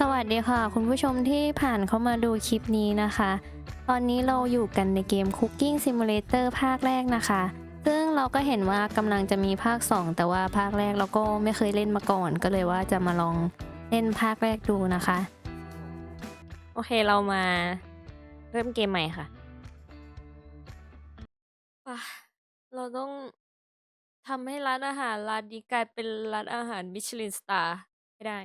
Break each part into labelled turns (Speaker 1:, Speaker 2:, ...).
Speaker 1: สวัสดีค่ะ คุณผู้ชมที่ผ่านเข้ามาดูคลิปนี้นะคะ ตอนนี้เราอยู่กันในเกม Cooking Simulator ภาคแรกนะคะ ซึ่งเราก็เห็นว่ากำลังจะมีภาค 2 แต่ว่าภาคแรกเราก็ไม่เคยเล่นมาก่อน ก็เลยว่าจะมาลองเล่นภาคแรกดูนะคะ โอเคเรามาเริ่มเกมใหม่ค่ะอะเราต้องทำให้ร้านอาหารร้านนี้กลายเป็นร้านอาหารมิชลินสตาร์ให้ได้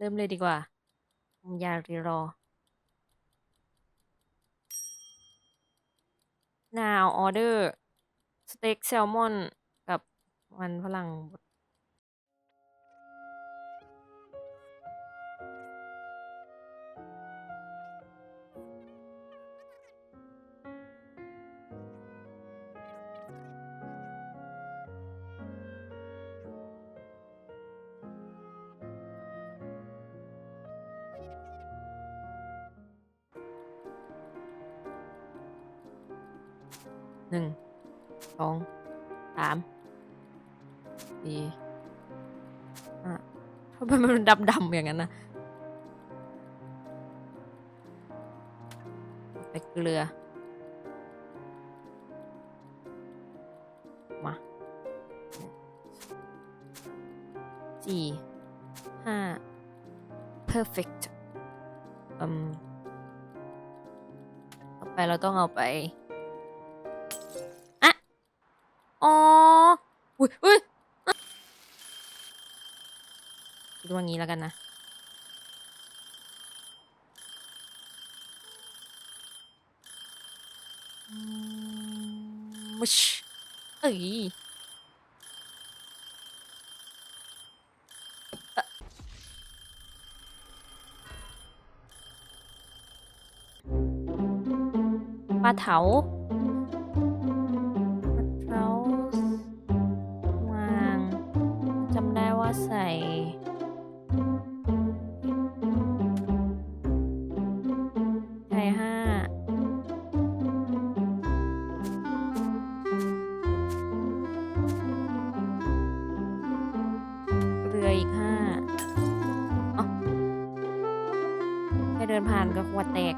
Speaker 1: เริ่มเลยดีกว่า อยารีรอ now order สเต็กแซลมอนกับมันฝรั่งบด หนึ่งสองสามสี่ห้าทำไมมันดำดำอย่างนั้นนะใส่เกลือ มาสี่ห้า perfect อืมต่อไปเราต้องเอาไป อุ้ยอุ้ยอะคิดว่างี้แล้วกันนะอืมมุชเอ้ยเอ่อปลาเถาเรา เรืออีกห้าเอ๋อแค่เดินผ่านก็ขวดแตก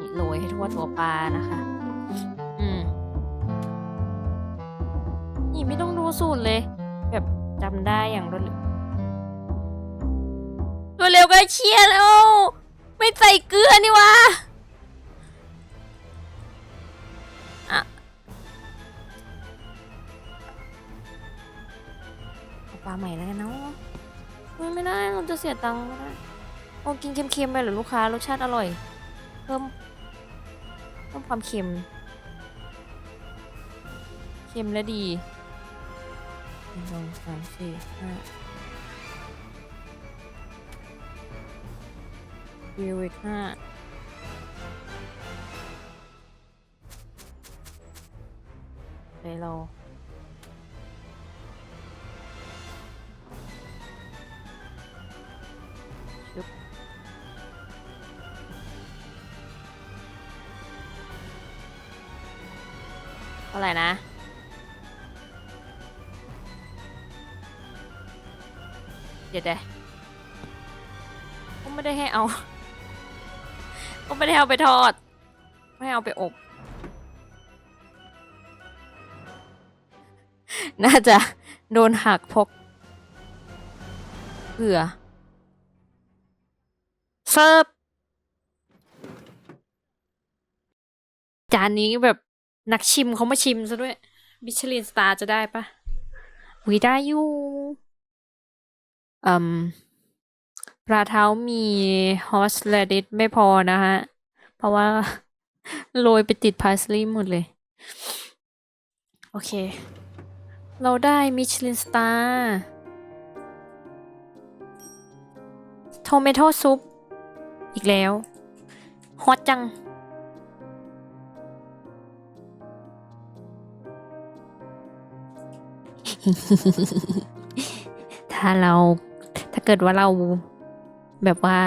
Speaker 1: นี่โรยให้ทั่วตัวปลานะคะอืมนี่ไม่ต้องดูสูตรเลย แบบจำได้อย่างรวดเร็วรวดเร็วก็เชียร์แล้ว ไม่ใส่เกลือนี่วะ ตังค์ไม่ได้โอ้กินเค็มๆไปเหรือลูกค้ารสชาติอร่อย เพิ่มเพิ่มความเค็ม เค็มและดีหนึ่งสองสามสี่ห้าวิวอีกห้าเดี๋ยวเรา เท่าไหร่นะ เดี๋ยวเดี๋ยก็ไม่ได้ให้เอา ก็ไม่ได้เอาไปทอด ไม่ให้เอาไปอบ น่าจะโดนหักพกเผื่อเสิร์ฟจานนี้แบบ นักชิมเขามาชิมซะด้วยบิชลินสตาร์จะได้ปะวิได้อยู่อืมปลาเท้ามีฮอสเลดิสไม่พอนะฮะ เพราะว่าโรยไปติดพาสลีย์หมดเลย โอเค เราได้มิชลินสตาร์โทเมโต้ซุปอีกแล้ว ฮอตจัง ถ้าเราถ้าเกิดว่าเราแบบว่า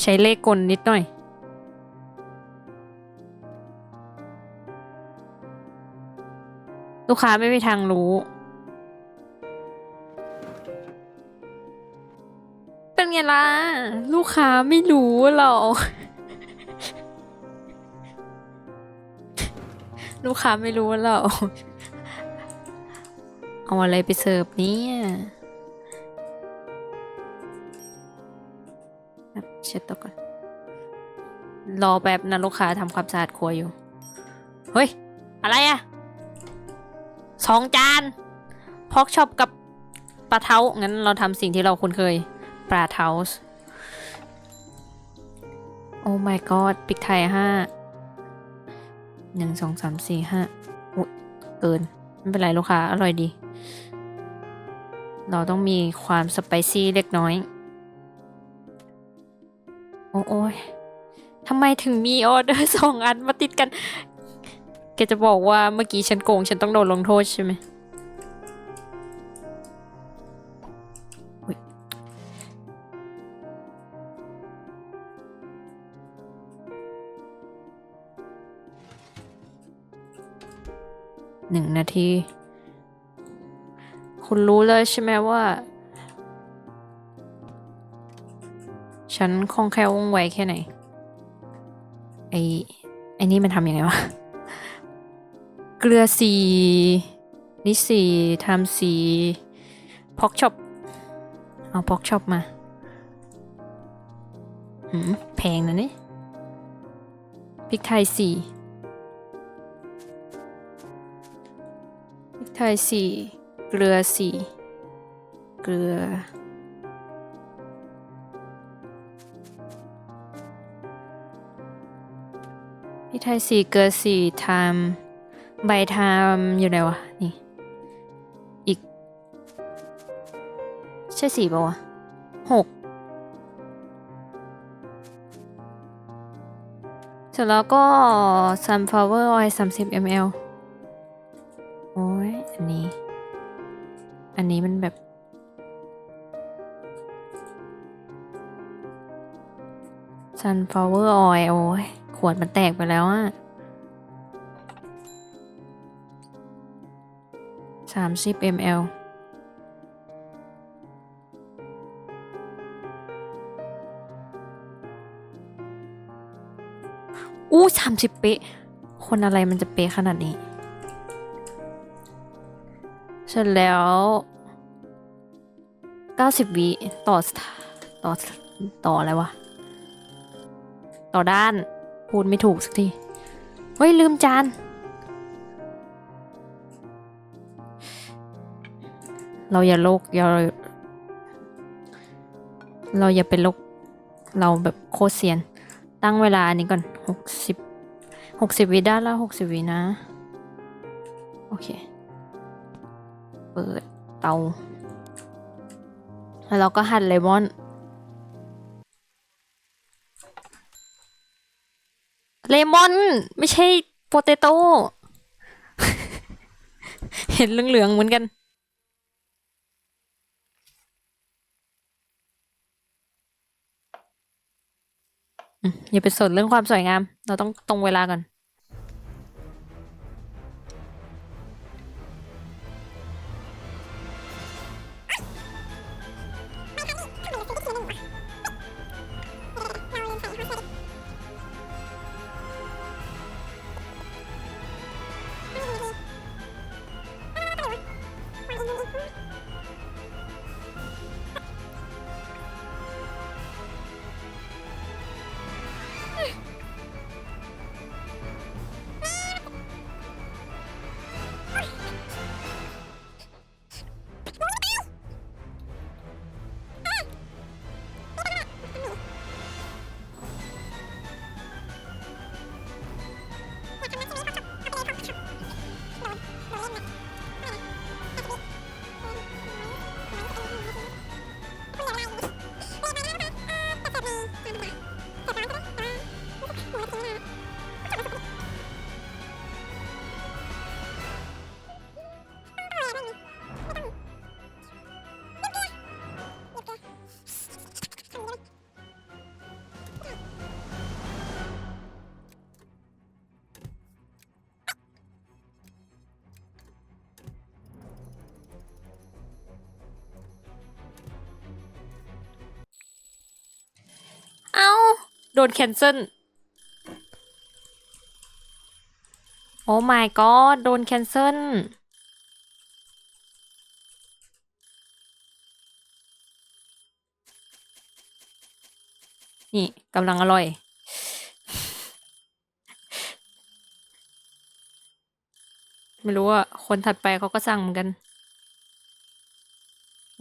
Speaker 1: ใช้เลขกลนิดหน่อย ลูกค้าไม่มีทางรู้ เป็นไงล่ะ ลูกค้าไม่รู้หรอก ลูกค้าไม่รู้หรอกเอาอะไรไปเสิร์ฟเนี่ยแบเช็ดตัวก่อน รอแบบนะลูกค้าทำความสะอาดครัวอยู่ เฮ้ย อะไรอะสองจานพอกช็อปกับปลาเท้างั้นเราทำสิ่งที่เราคุ้นเคย ปลาเท้าโอ้ my god ปิกไทยห้า หนึ่งสองสามสี่ห้าอุ้ยเกิน ไม่เป็นไรลูกค้า อร่อยดี เราต้องมีความสไปซี่เล็กน้อย โอ้โอยทำไมถึงมีออเดอร์สองอันมาติดกัน แกจะบอกว่าเมื่อกี้ฉันโกง ฉันต้องโดนลงโทษใช่ไหม หนึ่งนาที คุณรู้เลยใช่ไหมว่า ฉันคล่องแคล่วว่องไวแค่ไหน ไอไอนี่มันทำยังไงวะ เกลือสีนี่สีทำสีพอกช็อปเอาพอกช็อปมาหืมแพงนะนี่พริกไทยสี่ ไทยสี่เกลือสี่เกลือพริไทยสี่เกลือสี่ทม์ใบทม์อยู่ไหนวะ นี่ อีก ใช่สี่ป่าวะหกเสร็จแล้วก็ sunflower oil 30 ml โอ้ย อันนี้ อันนี้มันแบบ sunflower oil โอ้ยขวดมันแตกไปแล้วอะสามสิบ ml อู้สามสิบเป๊ะ คนอะไรมันจะเป๊ะขนาดนี้ สร็จแล้วเก้าสิบวิต่อต่อต่ออะไรวะ ต่อด้าน พูดไม่ถูกสักที เฮ้ย ลืมจานเราอย่าโลกอย่าเราอย่าเป็นโลกเราแบบโคตรเซียน ตั้งเวลาอันนี้ก่อนหกสิบหกสิบวิได้แล้วหกสิบวินะ โอเค เปิดเตา แล้วเราก็หั่นเลมอน เลมอน ไม่ใช่โปเตโต้ เห็นเหลืองๆเหมือนกันอืมอย่าไปสนเรื่องความสวยงาม เราต้องตรงเวลาก่อน โดนแคนเซิลโอ้ my god โดนแคนเซิลนี่กำลังอร่อย ไม่รู้ว่าคนถัดไปเขาก็สั่งเหมือนกัน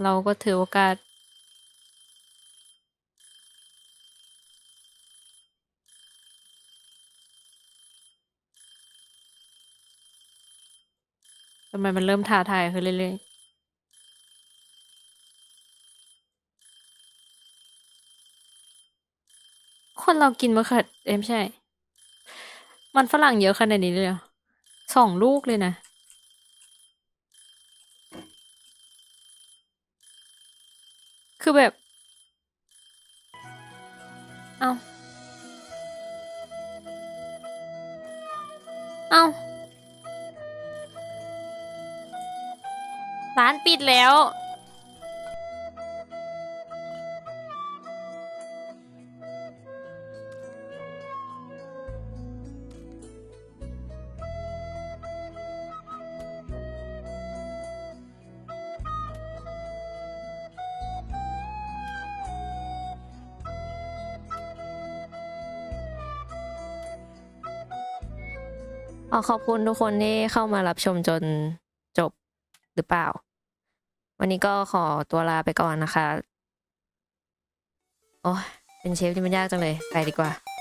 Speaker 1: เราก็ถือโอกาส ทำไมมันเริ่มท้าทายขึ้นเรื่อยๆคนเรากินมะเขือเอ้ยไม่ใช่ มันฝรั่งเยอะขนาดนี้เลยเหรอสองลูกเลยนะ คือแบบ เอาเอา ร้านปิดแล้ว ขอขอบคุณทุกคนที่เข้ามารับชมจน หรือเปล่า วันนี้ก็ขอตัวลาไปก่อนนะคะ โอ้ยเป็นเชฟที่มันยากจังเลย ไปดีกว่า